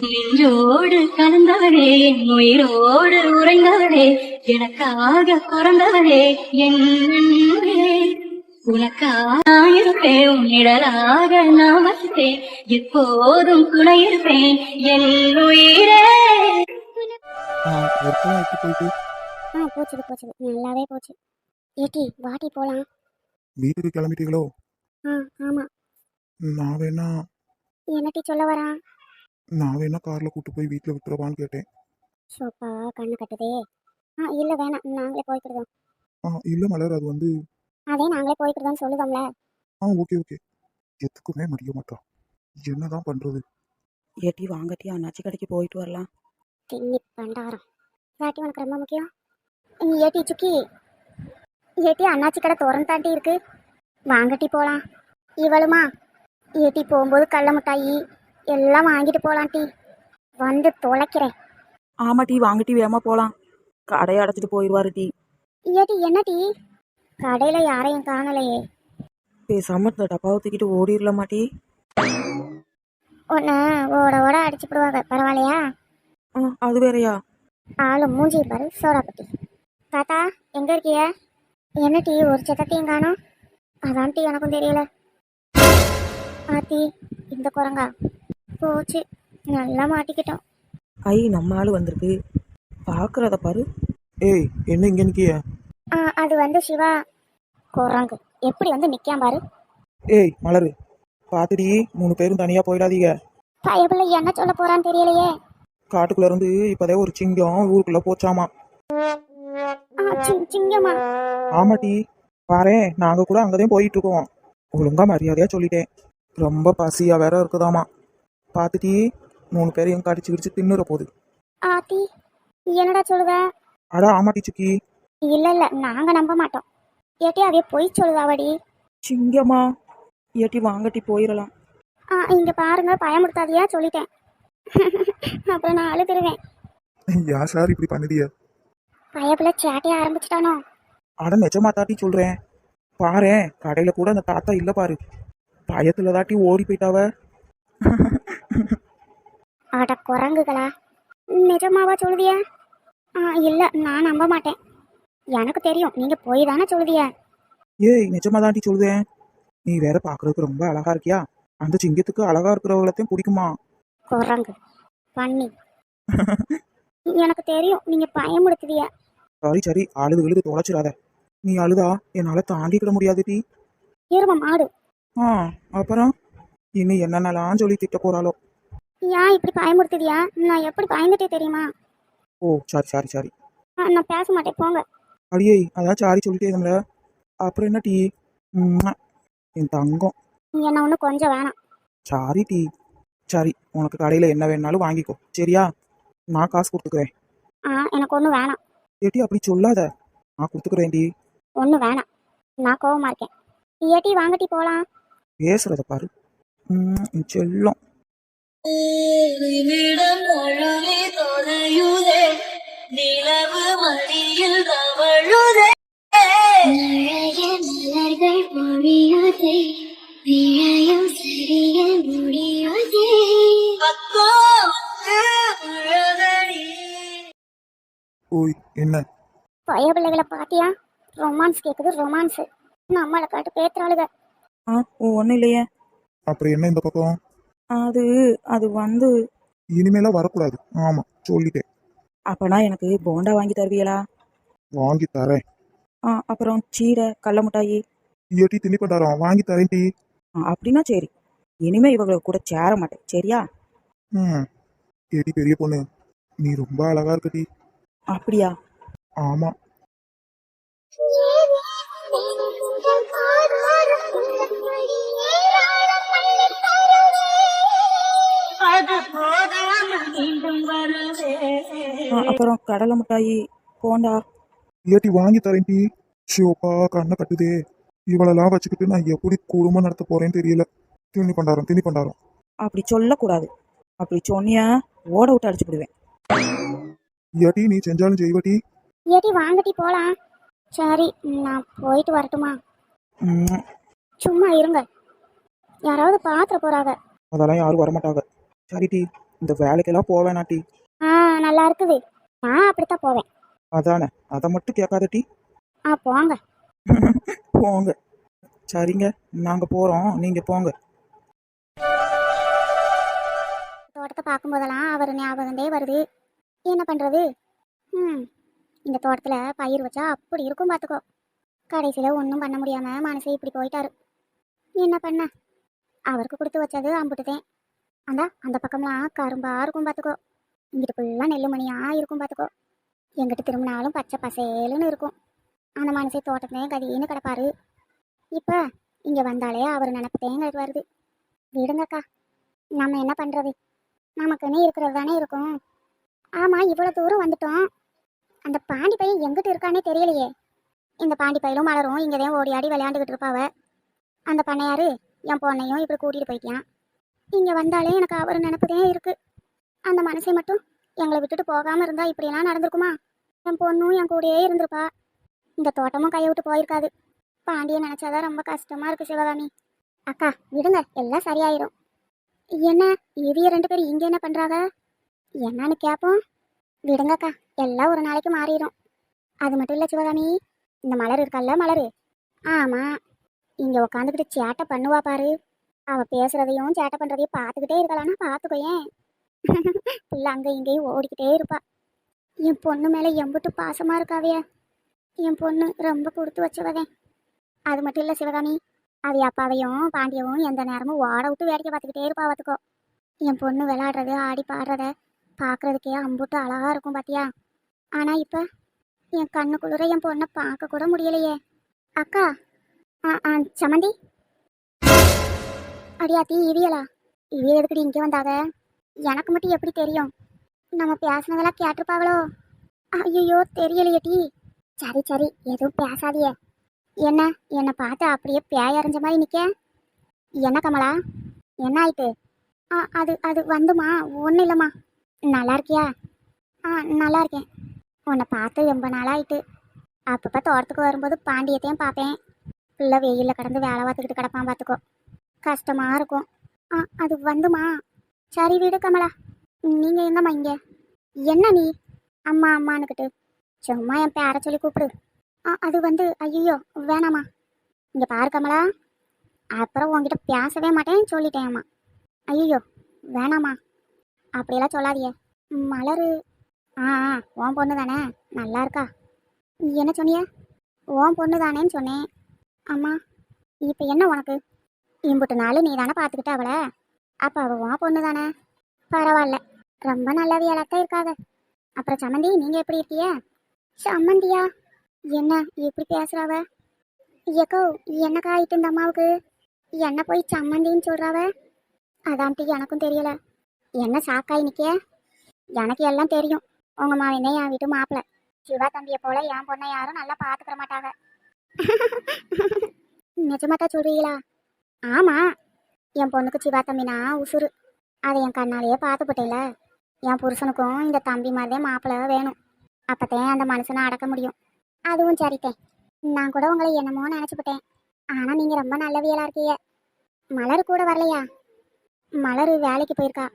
நெஞ்சோடு கலந்தவளே என் உயிரோடு உறைந்தவளே எனக்காக பிறந்தவளே என் அன்பே. உனக்காக நான் எப்போதும் துணை இருப்பேன் என் உயிரே. ஆ போச்சுது போச்சுது நல்லாவே போச்சு. ஏட்டி வாட்டி போகலாம் வீட்டுக்கு கிளம்பிட்டீங்களோ? ஆ ஆமாம் நான் வேணா என்னட்டி சொல்ல வரான்? நான் வேணா காரில் கூட்டு போய் வீட்டில் விட்டுறவான்னு கேட்டேன். சோப்பா கண்ணு கட்டுதே. ஆ இல்லை வேணாம். நாங்களே போய்க்கிடுதோம். ஆ இல்லை மலர் அது வந்து அதே நாங்களே போய்க்கிடுதோம்னு சொல்லுதோம்ல. ஆ ஓகே ஓகே. எதுக்குமே முடிய மாட்டான் என்னதான் பண்றது? ஏட்டி வாங்கட்டி அண்ணாச்சி கடைக்கு போயிட்டு வரலாம். தின்னி பண்டாரம். இதாட்டி உனக்கு ரொம்ப முக்கியம்? நீ ஏட்டி சுக்கி. ஏட்டி அண்ணாச்சி கடை திறந்தாண்டி இருக்கு. வாங்கட்டி போகலாம் இவளுமா? ஏட்டி போகும்போது கடல மிட்டாயி. எல்லாம் வாங்கிட்டு போகலாம் டீ. வந்து தொலைக்கிறேன். ஆமா டீ வாங்கட்டி வேகமா போலாம். கடையை அடைச்சிட்டு போயிடுவாரு டீ. ஏட்டி என்ன டீ? கடையில் யாரையும் காணலையே. பேசாம இந்த டப்பாவை தூக்கிட்டு ஓடிடலாமா டீ? ஒன்று ஓட ஓட அடிச்சு போடுவாங்க. பரவாயில்லையா? ஆ அது வேறயா? ஆளு மூஞ்சி பாரு சோடாப்பட்டி தாத்தா எங்க இருக்கிய என்ன டீ ஒரு சத்தத்தையும் காணோம். அதான் டீ எனக்கும் தெரியல. ஆத்தி இந்த குரங்கா? போச்சு. நல்லா மாட்டிக்கிட்டோம். ஐ நம்ம ஆளு வந்திருக்கு. பாக்குறத பாரு. ஏய் என்ன இங்கே நிற்கிய ஆ, அது வந்து சிவா. குரங்கு எப்படி வந்து நிக்காம பாரு. ஏய் மலரு. பார்த்துடி மூணு பேரும் தனியாக போயிடாதீங்க. பயபிள்ளை என்ன சொல்ல போறான்னு தெரியலையே. காட்டுக்குள்ள இருந்து இப்போதே ஒரு சிங்கம் ஊருக்குள்ள போச்சாமா. ஆ, சிங் சிங்கம்மா. ஆமாட்டி பாரேன் நாங்கள் கூட அங்கே தான் போயிட்டு இருக்கோம். ஒழுங்கா மரியாதையாக சொல்லிட்டேன். ரொம்ப பசியாக வேற இருக்குதாமா. பார்த்துட்டி மூணு பேரையும் கடிச்சு கிடிச்சு தின்னுற போகுது ஆத்தி என்னடா சொல்லுவ? அட ஆமாட்டி சுக்கி இல்ல இல்ல நாங்க நம்ப மாட்டோம். ஏட்டி அவைய பொய் சொல்லுதாவடி? சிங்கமா ஏட்டி வாங்கட்டி போயிடலாம் ஆ இங்க பாருங்க பயமுடுத்தாதியா சொல்லிட்டேன். அப்புறம் நான் அழுதுருவேன். யா சார் இப்படி பண்ணுதிய பயப்புல சேட்டைய ஆரம்பிச்சிட்டானோ? அட நிஜமா தாட்டி சொல்கிறேன் பாரேன் கடையில் கூட அந்த தாத்தா இல்லை பாரு. பயத்தில் தாட்டி ஓடி போயிட்டாவ. அட குரங்குகளா நிஜமாவா சொல்லுதியா? இல்ல நான் நம்ப மாட்டேன். எனக்கு தெரியும் நீங்க போய் தானே சொல்லுதிய. ஏய் நிஜமா தாண்டி சொல்லுதேன் நீ வேற பார்க்கறதுக்கு ரொம்ப அழகா இருக்கியா? அந்த சிங்கத்துக்கு அழகா இருக்கிறவங்களத்தையும் பிடிக்குமா? குரங்கு பண்ணி எனக்கு தெரியும் நீங்க பயமுடுத்துதிய சரி சரி அழுது விழுது தொலைச்சிடாத. நீ அழுதா என்னால தாண்டிக்கிட முடியாது டி எரும மாடு ஆ அப்புறம்? இனி என்னென்னலாம் சொல்லி திட்ட போறாளோ? ஏன் இப்படி பயமுடுத்துதியா நான் எப்படி பயந்துட்டே தெரியுமா? ஓ சரி சரி சரி ஆ, நான் பேச மாட்டேன் போங்க. அடியே அதான் சாரி சொல்லிட்டே இருந்தோம்ல அப்புறம் என்ன டீ? உம்மா, என் தங்கம். என்ன ஒண்ணு கொஞ்சம் வேணாம். சாரி டீ. சரி உனக்கு கடையில் என்ன வேணாலும் வாங்கிக்கோ. சரியா? நான் காசு கொடுத்துக்கிறேன். ஆ எனக்கு ஒன்றும் வேணாம். ஏட்டி அப்படி சொல்லாத. நான் கொடுத்துக்கிறேன் டி. ஒன்றும் வேணாம். நான் கோவமா இருக்கேன். ஏட்டி வாங்கட்டி போலாம். பேசுறத பாரு. உம், என் செல்லம். நிமிடம் அழுவி தொலையுதே நிலவு மடியில் தவழுதே. நிறைய மலர்கள் பொழியுதே விழையும் சரிய முடியுதே. ஓய் என்ன? பய பிள்ளைகளை பாத்தியா? ரொமான்ஸ் கேக்குது ரொமான்ஸ். நம்மளை காட்டு பேத்துறாளுக. ஆ ஓ ஒன்றும் இல்லையே. அப்புறம் என்ன இந்த பக்கம்? அது அது வந்து இனிமேலாம் வரக்கூடாது. ஆமா சொல்லிட்டேன். அப்பனா எனக்கு போண்டா வாங்கி தருவீங்களா வாங்கி தரேன். ஆ அப்புறம் சீடை கடல மிட்டாயி. ஏட்டி திணி பண்டாரம் வாங்கி தரேன் டி. ஆ, அப்படின்னா சரி. இனிமே இவங்களை கூட சேர மாட்டேன். சரியா? ம். ஏடி பெரிய பொண்ணு. நீ ரொம்ப அழகா இருக்க டி. அப்படியா? ஆமா. அப்புறம் கடலை மிட்டாயி போண்டா. ஏட்டி வாங்கி தரேன் டி. ஷியோப்பா கண்ணை கட்டுதே. இவளெல்லாம் வச்சுக்கிட்டு நான் எப்படி குடும்பம் நடத்த போறேன்னு தெரியல. திணி பண்டாரம் திணி பண்டாரம். அப்படி சொல்லக்கூடாது. அப்படி சொன்னியா ஓட விட்டு அடிச்சு விடுவேன். ஏட்டி நீ செஞ்சாலும் செய்வட்டி ஏட்டி வாங்கட்டி போலாம். சரி நான் போயிட்டு வரட்டுமா? சும்மா இருங்க. யாராவது பாத்திர போறாங்க. அதெல்லாம் யாரும் வரமாட்டாங்க. சரி டி. இந்த வேலைக்கெல்லாம் போவேனா டி. ஆ நல்லா இருக்குது நான் அப்படித்தான் போவேன். அதானே அதை மட்டும் கேட்காத டி. ஆ போங்க. போங்க. சரிங்க நாங்க போறோம். நீங்க போங்க. தோட்டத்தை பார்க்கும்போதெல்லாம் அவர் ஞாபகந்தே வருது. என்ன பண்ணுறது ம் இந்த தோட்டத்தில் பயிர் வச்சா அப்படி இருக்கும் பார்த்துக்கோ. கடைசியில் ஒன்றும் பண்ண முடியாமல் மனசு இப்படி போயிட்டாரு. என்ன பண்ண? அவருக்கு கொடுத்து வச்சது அம்புட்டுதேன். அந்த அந்த பக்கம்லாம் கரும்பா இருக்கும் பார்த்துக்கோ இங்கிட்டு ஃபுல்லாக நெல்லு மணியாக இருக்கும் பார்த்துக்கோ எங்கிட்ட திரும்பினாலும் பச்சை பசேலுன்னு இருக்கும். அந்த மனசை தோட்டத்திலே கதின்னு கிடப்பாரு. இப்போ இங்கே வந்தாலே அவர் நினப்பத்தேன் எங்களுக்கு வருது. விடுங்கக்கா நம்ம என்ன பண்ணுறது நமக்குன்னு இருக்கிறது தானே இருக்கும். ஆமாம் இவ்வளோ தூரம் வந்துட்டோம். அந்த பாண்டி பையன் எங்கிட்டு இருக்கானே தெரியலையே. இந்த பாண்டி பையலும் மலரும் இங்கே தான் ஓடி ஆடி விளையாண்டுக்கிட்டு இருப்பாவ. அந்த பண்ணையாரு என் பொண்ணையும் இப்படி கூட்டிகிட்டு போயிட்டான் இங்கே வந்தாலே எனக்கு அவர் நினப்புதே இருக்கு. அந்த மனசை மட்டும் எங்களை விட்டுட்டு போகாமல் இருந்தால் இப்படியெல்லாம் நடந்திருக்குமா? என் பொண்ணும் என் கூடயே இருந்திருப்பா. இந்த தோட்டமும் கையை விட்டு போயிருக்காது. பாண்டியை நினச்சாதான் ரொம்ப கஷ்டமாக இருக்குது சிவகாமி. அக்கா விடுங்க எல்லாம் சரியாயிரும். என்ன இவிய ரெண்டு பேரும் இங்கே என்ன பண்ணுறாங்க என்னன்னு கேட்போம் விடுங்கக்கா எல்லாம் ஒரு நாளைக்கு மாறிடும் அது மட்டும் இல்லை சிவகாமி இந்த மலர் இருக்கல்ல மலர்? ஆமாம் இங்கே உக்காந்துக்கிட்டு சேட்டை பண்ணுவா பாரு. அவ பேசுறதையும் சேட்டை பண்றதையும் பார்த்துக்கிட்டே இருக்கலாம்னா பார்த்துக்கோ ஏன் பிள்ளை இங்கேயும் ஓடிக்கிட்டே இருப்பா. என் பொண்ணு மேலே எம்பிட்டு பாசமாக இருக்காவிய என் பொண்ணு ரொம்ப கொடுத்து வச்சுவதே. அது மட்டும் இல்லை சிவகாமி அது அப்பாவையும் பாண்டியவும் எந்த நேரமும் ஓட விட்டு வேடிக்கை பார்த்துக்கிட்டே இருப்பா பார்த்துக்கோ என் பொண்ணு விளாடுறது ஆடி பாடுறத பார்க்கறதுக்கே அம்புட்டு அழகாக இருக்கும் பாத்தியா? ஆனால் இப்போ என் கண்ணு என் பொண்ணை பார்க்க கூட முடியலையே. அக்கா ஆ ஆ சமந்தி? அடியாத்தி இவியலா இவிய எதுக்குடி இங்கே வந்தாங்க எனக்கு மட்டும் எப்படி தெரியும்? நம்ம பேசினதெல்லாம் கேட்டிருப்பாங்களோ ஐயோ தெரியலையேட்டி சரி சரி எதுவும் பேசாதியே. என்ன என்னை பார்த்து அப்படியே பேயறிஞ்ச மாதிரி நிற்க என்ன கமலா? என்ன ஆயிட்டு? ஆ அது அது வந்துமா? ஒன்றும் இல்லைம்மா. நல்லா இருக்கியா? ஆ நல்லா இருக்கேன். உன்னை பார்த்து ரொம்ப நாளாயிட்டு. அப்பப்போ தோட்டத்துக்கு வரும்போது பாண்டியத்தையும் பார்ப்பேன். பிள்ளை வெயிலில் கடந்து வேலை பார்த்துக்கிட்டு கிடப்பான் பார்த்துக்கோ கஷ்டமாக இருக்கும். ஆ அது வந்துமா? சரி விடு கமலா. நீங்கள் எங்கம்மா இங்கே? என்ன நீ? அம்மா அம்மானுக்கிட்டு சும்மா என் பேரை சொல்லி கூப்பிடு. ஆ அது வந்து ஐயோ வேணாம்மா இங்கே பாரு கமலா. அப்புறம் உங்ககிட்ட பேசவே மாட்டேன்னு சொல்லிட்டேன் ஐயோ வேணாம்மா அப்படியெல்லாம் சொல்லாதியே மலரு. ஆ ஆ உன் பொண்ணு தானே? நல்லா இருக்கா? என்ன சொன்னிய? உன் பொண்ணு தானேன்னு சொன்னேன். அம்மா இப்போ என்ன உனக்கு? இம்புட்டு நாள் நீ தானே பார்த்துக்கிட்ட அவளை? அப்போ அவள் உன் பொண்ணு தானே பரவாயில்ல. ரொம்ப நல்லவியலாத்தான் இருக்காங்க அப்புறம் சம்மந்தி நீங்கள் எப்படி இருக்கீங்க சம்மந்தியா என்ன எப்படி பேசுகிறாவ ஏக்கோ என்னக்கா ஆயிட்டு இந்த அம்மாவுக்கு? என்ன போய் சம்மந்தின்னு சொல்கிறாவ அதான்ட்டு எனக்கும் தெரியல. என்ன சாக்காய் நிக்க எனக்கு எல்லாம் தெரியும். உங்கள் மாவினே என் வீட்டு மாப்பிள்ள. சிவா தம்பியை போல என் பொண்ணை யாரும் நல்லா பார்த்துக்கிற மாட்டாங்க நிஜமாத்தா சொல்றீங்களா? ஆமா. என் பொண்ணுக்கு சிவா தம்பினா உசுறு. அதை என் கண்ணாலேயே பார்த்துப்பட்டேல என் புருஷனுக்கும் இந்த தம்பி மாதிரியே மாப்பிள்ளை வேணும். அப்பத்தேன் அந்த மனுஷனை அடக்க முடியும். அதுவும் சரித்தேன் நான் கூட உங்களை என்னமோ நினச்சிக்கிட்டேன் ஆனால் நீங்கள் ரொம்ப நல்லவியலா இருக்கீங்க. மலர் கூட வரலையா? மலர் வேலைக்கு போயிருக்கா.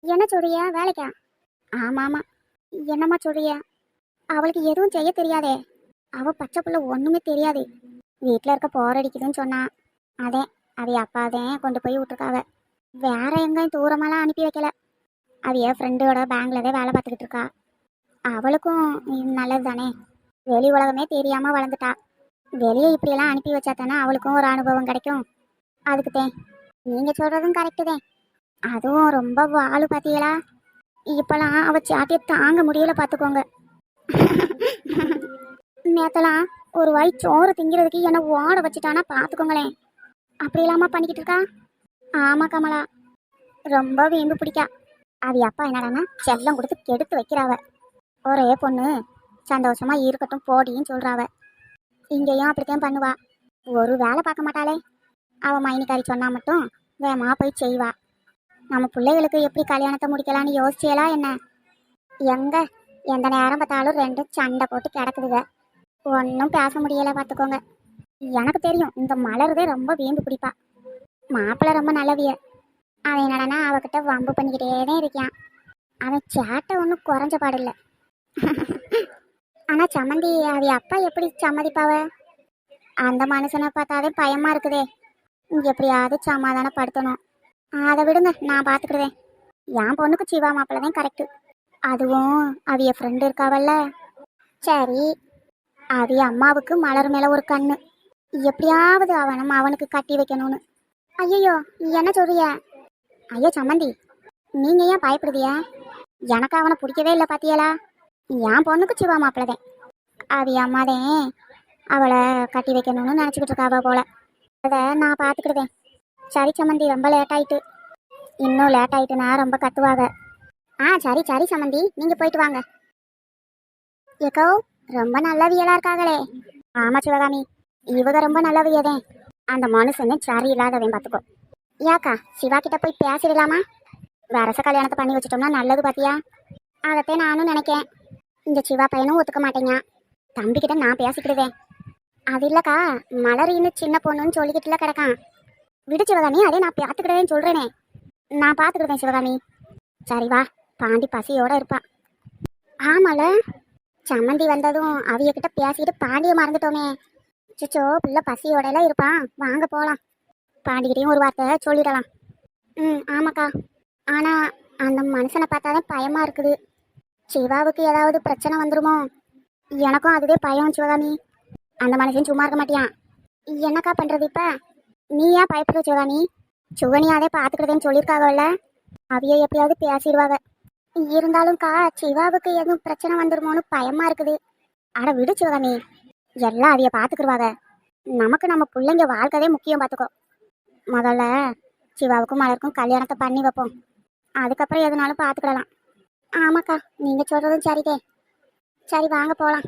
என்ன சொல்றியா? வேலைக்கா? ஆமாம். ஆமாம் என்னம்மா சொல்றியா? அவளுக்கு எதுவும் செய்ய தெரியாதே. அவள் பச்சை பிள்ளை ஒன்றுமே தெரியாது. வீட்டில் இருக்க போர் அடிக்குதுன்னு சொன்னா. அதே. அவைய அப்பாதான் கொண்டு போய் விட்டுருக்காவ? வேற எங்கேயும் தூரமெல்லாம் அனுப்பி வைக்கல. அவைய ஃப்ரெண்டோட பேங்க்ல தான் வேலை பார்த்துக்கிட்டு இருக்கா. அவளுக்கும் நல்லது தானே? வெளி உலகமே தெரியாம வளர்ந்துட்டா. வெளியே இப்படியெல்லாம் அனுப்பி வச்சா தானே அவளுக்கும் ஒரு அனுபவம் கிடைக்கும். அதுக்கு தேன். நீங்க சொல்றதும் கரெக்டு தான். அதுவும் ரொம்ப வாழும் பார்த்தீங்களா இப்பெல்லாம் அவ சாட்டியை தாங்க முடியல பார்த்துக்கோங்க நேத்தலாம் ஒரு வாய் சோறு திங்கிறதுக்கு என்ன ஓட வச்சுட்டானா பார்த்துக்கோங்களேன் அப்படி இல்லாமல் பண்ணிக்கிட்டு இருக்கா? ஆமாம் கமலா. ரொம்ப வீம்பு பிடிக்கா. அவ அப்பா என்னடான்னா செல்லம் கொடுத்து கெடுத்து வைக்கிறாவ. ஒரே பொண்ணு சந்தோஷமா இருக்கட்டும் போடின்னு சொல்கிறாவ இங்கேயும் அப்படித்தான் பண்ணுவா. ஒரு வேலை பார்க்க மாட்டாளே. அவள் மைனிக்காரி சொன்னால் மட்டும் வேமாக போய் செய்வா. நம்ம பிள்ளைகளுக்கு எப்படி கல்யாணத்தை முடிக்கலான்னு யோசிச்சியலா என்ன? எங்க? எந்த நேரம் பார்த்தாலும் ரெண்டும் சண்டை போட்டு கிடக்குதுங்க ஒன்றும் பேச முடியலை பார்த்துக்கோங்க. எனக்கு தெரியும் இந்த மலர்தே ரொம்ப வீம்பு பிடிப்பா. மாப்பிள்ளை ரொம்ப நல்லவிய. அவன் என்னடனா அவகிட்ட வம்பு பண்ணிக்கிட்டே தான் இருக்கான் அவன் சேட்டை ஒன்றும் குறைஞ்ச பாடில்ல. ஆனால் சம்மந்தி அவ அப்பா எப்படி சம்மதிப்பாவ? அந்த மனுஷனை பார்த்தாவே பயமா இருக்குதே. எப்படியாவது சமாதானப்படுத்தணும். அதை விடுங்க நான் பார்த்துக்கிறதேன் என் பொண்ணுக்கு சிவா மாப்பிள்ள தான் கரெக்டு அதுவும் அவிய ஃப்ரெண்டு இருக்காவல்ல. சரி அவிய அம்மாவுக்கு மலர் மேலே ஒரு கண்ணு. எப்படியாவது அவனும் அவனுக்கு கட்டி வைக்கணும்னு. ஐயோ என்ன சொல்றிய? ஐயோ சம்மந்தி நீங்க ஏன் பயப்படுதிய? எனக்கு அவனை பிடிக்கவே இல்லை பாத்தியலா? என் பொண்ணுக்கு சிவா மாப்பிள்ளதேன் அது அம்மாதே அவளை கட்டி வைக்கணும்னு நினச்சிக்கிட்டு இருக்காவ போல. அதை நான் பார்த்துக்கிடுவேன். சரி சம்மந்தி ரொம்ப லேட் ஆயிட்டு. இன்னும் லேட் ஆயிட்டுனா ரொம்ப கத்துவாங்க ஆ சரி சரி சம்மந்தி நீங்க போயிட்டு வாங்க. ஏக்கோ ரொம்ப நல்லவியலா இருக்காங்களே. ஆமா சிவகாமி. இவங்க ரொம்ப நல்லவையதே. அந்த மனுஷன்னு சரி இல்லாதவன் பார்த்துக்கோ ஏக்கா சிவா கிட்ட போய் பேசிடலாமா? வரச கல்யாணத்தை பண்ணி வச்சிட்டோம்னா நல்லது பாத்தியா? அதத்தே நானும் நினைக்கேன். இந்த சிவா பையனும் ஒத்துக்க மாட்டேங்க. தம்பிக்கிட்ட நான் பேசிக்கிடுவேன். அது இல்லைக்கா மலரின்னு சின்ன பொண்ணுன்னு சொல்லிக்கிட்டுல கிடக்கான். விடு சிவகாமி அதே நான் பார்த்துக்கிடுவேன்னு சொல்கிறேனே நான் பார்த்துக்கிடுவேன் சிவகாமி. சரி வா பாண்டி பசியோட இருப்பா. ஆமால. சம்மந்தி வந்ததும் அவிய கிட்ட பேசிக்கிட்டு பாண்டியை மறந்துட்டோமே. சிச்சோ பிள்ளை பசியோட எல்லாம் இருப்பான் வாங்க போகலாம் பாண்டிக்கிட்டையும் ஒரு வார்த்தை சொல்லிடலாம். ம் ஆமாக்கா. ஆனால் அந்த மனுஷனை பார்த்தாதான் பயமாக இருக்குது. சிவாவுக்கு ஏதாவது பிரச்சனை வந்துருமோ? எனக்கும் அதுவே பயம் சிவகாமி. அந்த மனுஷன் சும்மா இருக்க மாட்டியான். என்னக்கா பண்ணுறது இப்போ? நீ ஏன் பயப்படுற சிவகாமி? சுகனியாவே பாத்துக்கிறதேன்னு சொல்லியிருக்காங்கல்ல அவிய எப்படியாவது பேசிடுவாங்க இருந்தாலும்க்கா சிவாவுக்கு எதுவும் பிரச்சனை வந்துருமோன்னு பயமாக இருக்குது. அட விடு சிவகாமி. எல்லாம் அதைய பார்த்துக்குருவாங்க நமக்கு நம்ம பிள்ளைங்க வாழ்க்கதே முக்கியம் பார்த்துக்கோ முதல்ல சிவாவுக்கும் மலருக்கும் கல்யாணத்தை பண்ணி வைப்போம். அதுக்கப்புறம் எதுனாலும் பார்த்துக்கிடலாம் ஆமாக்கா நீங்கள் சொல்கிறதும் சரிதே. சரி வாங்க போகலாம்